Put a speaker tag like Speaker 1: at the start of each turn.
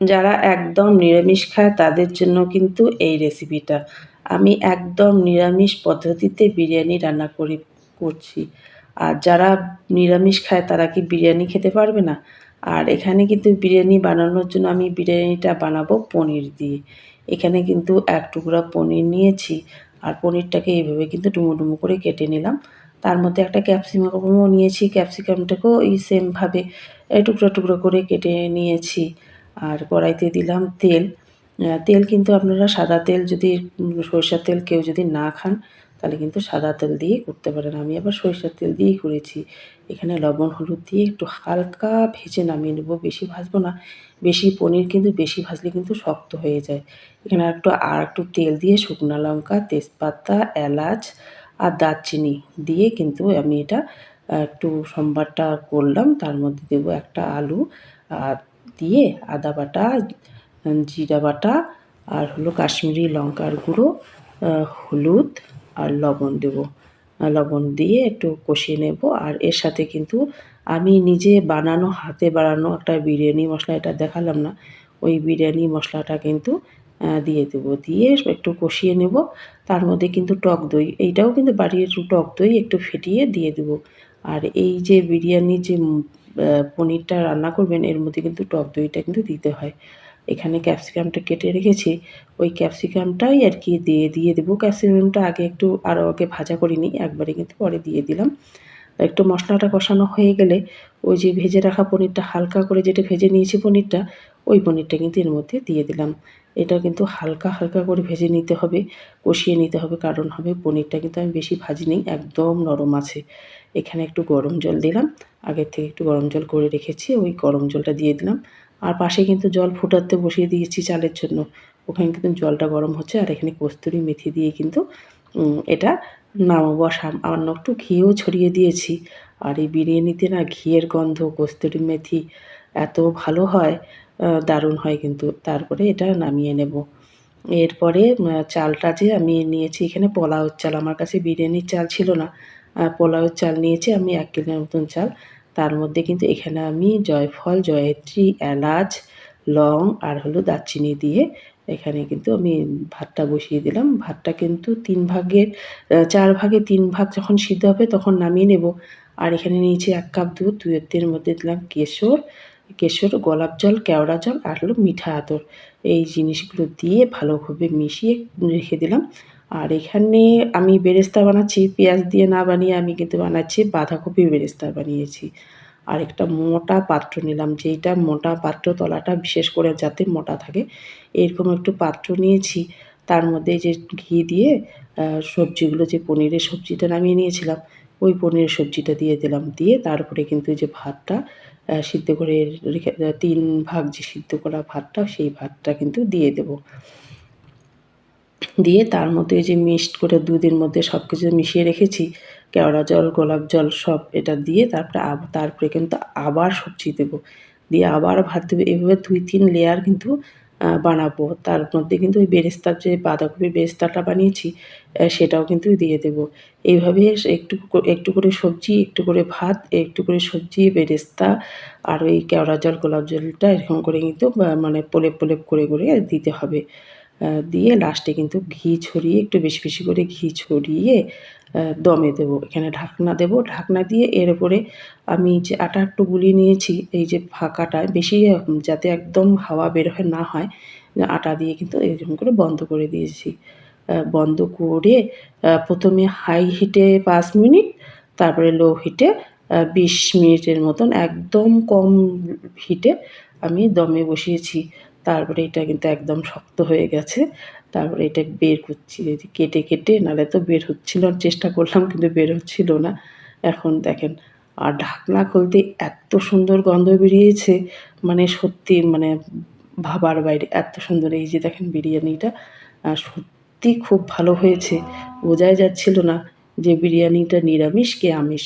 Speaker 1: যারা একদম নিরামিষ খায়, তাদের জন্য কিন্তু এই রেসিপিটা আমি একদম নিরামিষ পদ্ধতিতে বিরিয়ানি রান্না করি, করছি। আর যারা নিরামিষ খায়, তারা কি বিরিয়ানি খেতে পারবে না? আর এখানে কিন্তু বিরিয়ানি বানানোর জন্য আমি বিরিয়ানিটা বানাবো পনির দিয়ে। এখানে কিন্তু এক টুকরা পনির নিয়েছি, আর পনিরটাকে এইভাবে কিন্তু ডুমো ডুমো করে কেটে নিলাম। তার মধ্যে একটা ক্যাপসিকামও নিয়েছি। ক্যাপসিকামটাকেও এই সেমভাবে টুকরো টুকরো করে কেটে নিয়েছি। আর কড়াইতে দিলাম তেল। তেল কিন্তু আপনারা সাদা তেল যদি সরষের তেল কেউ যদি না খান, তাহলে কিন্তু সাদা তেল দিয়ে করতে পারেন। আমি আবার সরিষার তেল দিয়েই করেছি। এখানে লবণ, হলুদ দিয়ে একটু হালকা ভেজে নামিয়ে নেব। বেশি ভাজবো না। বেশি পনির কিন্তু, বেশি ভাজলে কিন্তু শক্ত হয়ে যায়। এখানে একটু, আর একটু তেল দিয়ে শুকনো লঙ্কা, তেজপাতা, এলাচ আর দারচিনি দিয়ে কিন্তু আমি এটা একটু সম্বারটা করলাম। তার মধ্যে দেবো একটা আলু আর দিয়ে আদা বাটা জিরা বাটা আর হলো কাশ্মীরি লঙ্কার গুঁড়ো হলুদ আর লবণ দেবো। লবণ দিয়ে একটু কষিয়ে নেব। আর এর সাথে কিন্তু আমি নিজে বানানো, হাতে বানানো একটা বিরিয়ানি মশলা, এটা দেখালাম না, ওই বিরিয়ানি মশলাটা কিন্তু দিয়ে দেবো। দিয়ে একটু কষিয়ে নেব। তার মধ্যে কিন্তু টক দই, এইটাও কিন্তু বাড়ির টক দই একটু ফেটিয়ে দিয়ে দেবো। আর এই যে বিরিয়ানির যে পনিরটা রান্না করবেন, এর মধ্যে কিন্তু টক দইটা কিন্তু দিতে হয়। এখানে ক্যাপসিকামটা কেটে রেখেছি। ওই ক্যাপসিকামটাই আর কি দিয়ে দিয়ে দেবো। ক্যাপসিকামটা আগে একটু আরও আগে ভাজা করিনি, একবারে কিন্তু পরে দিয়ে দিলাম। একটু মশলাটা কষানো হয়ে গেলে ওই যে ভেজে রাখা পনিরটা হালকা করে যেটা ভেজে নিয়েছি পনিরটা, ওই পনিরটা কিন্তু এর মধ্যে দিয়ে দিলাম। এটা কিন্তু হালকা হালকা করে ভেজে নিতে হবে, কষিয়ে নিতে হবে, কারণ হবে পনিরটা কিন্তু আমি বেশি ভাজি নেই, একদম নরম আছে। এখানে একটু গরম জল দিলাম, আগের থেকে একটু গরম জল করে রেখেছি, ওই গরম জলটা দিয়ে দিলাম। আর পাশে কিন্তু জল ফুটাতে বসিয়ে দিয়েছি চালের জন্য। ওখানে কিন্তু জলটা গরম হচ্ছে, আর এখানে কস্তুরি মেথি দিয়ে কিন্তু এটা নামাবো। সামান্য একটু ঘিও ছড়িয়ে দিয়েছি। আর এই বিরিয়ানিতে না ঘিয়ের গন্ধ, কস্তুরি মেথি এত ভালো হয় দারুণ হয় কিন্তু। তারপরে এটা নামিয়ে নেব। এরপরে চালটা যে আমি নিয়েছি, এখানে পোলাওর চাল। আমার কাছে বিরিয়ানির চাল ছিল না। পোলাওয়ের চাল নিয়েছি আমি এক কিলোর মতন চাল। তার মধ্যে কিন্তু এখানে আমি জয়ফল, জয়ত্রী, এলাচ, লং আর হলো দারচিনি দিয়ে এখানে কিন্তু আমি ভাতটা বসিয়ে দিলাম। ভাতটা কিন্তু তিন ভাগের চার ভাগে তিন ভাগ যখন সিদ্ধ হবে তখন নামিয়ে নেব। আর এখানে নিয়েছি এক কাপ দুধ দুধের মধ্যে দিলাম কেশর। কেশর, গোলাপ জল, কেওড়া জল আর হলো মিঠা আতর। এই জিনিসগুলো দিয়ে ভালোভাবে মিশিয়ে রেখে দিলাম। আর এখানে আমি বেরেস্তা বানাচ্ছি। পেঁয়াজ দিয়ে না বানিয়ে আমি কিন্তু বানাচ্ছি। বাঁধাকপি বেরেস্তা বানিয়েছি। আর একটা মোটা পাত্র নিলাম, যেইটা মোটা পাত্র তলাটা বিশেষ করে যাতে মোটা থাকে। এরকম একটু পাত্র নিয়েছি, তার মধ্যে যে ঘি দিয়ে সবজিগুলো যে পনিরের সবজিটা নামিয়ে নিয়েছিলাম, ওই পনিরের সবজিটা দিয়ে দিলাম। দিয়ে তারপরে কিন্তু যে ভাতটা সিদ্ধ করে রেখে তিন ভাগ যে সিদ্ধ করা ভাতটা, সেই ভাতটা কিন্তু দিয়ে দেবো। দিয়ে তার মধ্যে যে মিক্সড করে দুধের মধ্যে সব কিছু মিশিয়ে রেখেছি কেওড়া জল, গোলাপ জল সব এটা দিয়ে তারপরে তারপরে কিন্তু আবার সবজি দেবো। দিয়ে আবার ভাত দেবো। এভাবে দুই, তিন লেয়ার কিন্তু বানাবো। তার মধ্যে কিন্তু ওই বেরেস্তার যে বাঁধাকপির বেরেস্তাটা বানিয়েছি সেটাও কিন্তু দিয়ে দেবো। এইভাবে একটু একটু করে সবজি, একটু করে ভাত, একটু করে সবজি, বেরেস্তা আর ওই কেওড়া জল, গোলাপ জলটা এরকম করে কিন্তু মানে প্রলেপ প্রলেপ করে করে দিতে হবে। দিয়ে লাস্টে কিন্তু ঘি ছড়িয়ে একটু বেশি বেশি করে ঘি ছড়িয়ে দমে দেবো। এখানে ঢাকনা দেব। ঢাকনা দিয়ে এর উপরে আমি যে আটা একটু গুলিয়ে নিয়েছি, এই যে ফাঁকাটা, বেশি যাতে একদম হাওয়া বের হয়, না হয়, আটা দিয়ে কিন্তু এরকম করে বন্ধ করে দিয়েছি। বন্ধ করে প্রথমে হাই হিটে পাঁচ মিনিট, তারপরে লো হিটে বিশ মিনিটের মতন একদম কম হিটে আমি দমে বসিয়েছি। তারপরে এটা কিন্তু একদম শক্ত হয়ে গেছে। তারপরে এটা বের করছি কেটে কেটে, নাহলে তো বের হচ্ছিল চেষ্টা করলাম কিন্তু বের হচ্ছিল না। এখন দেখেন, আর ঢাকনা খুলতে এত সুন্দর গন্ধ বেরিয়েছে মানে সত্যি মানে ভাবার বাইরে, এত সুন্দর এই যে দেখেন বিরিয়ানিটা সত্যি খুব ভালো হয়েছে। বোঝাই যাচ্ছিল না যে বিরিয়ানিটা নিরামিষ, কে আমিষ।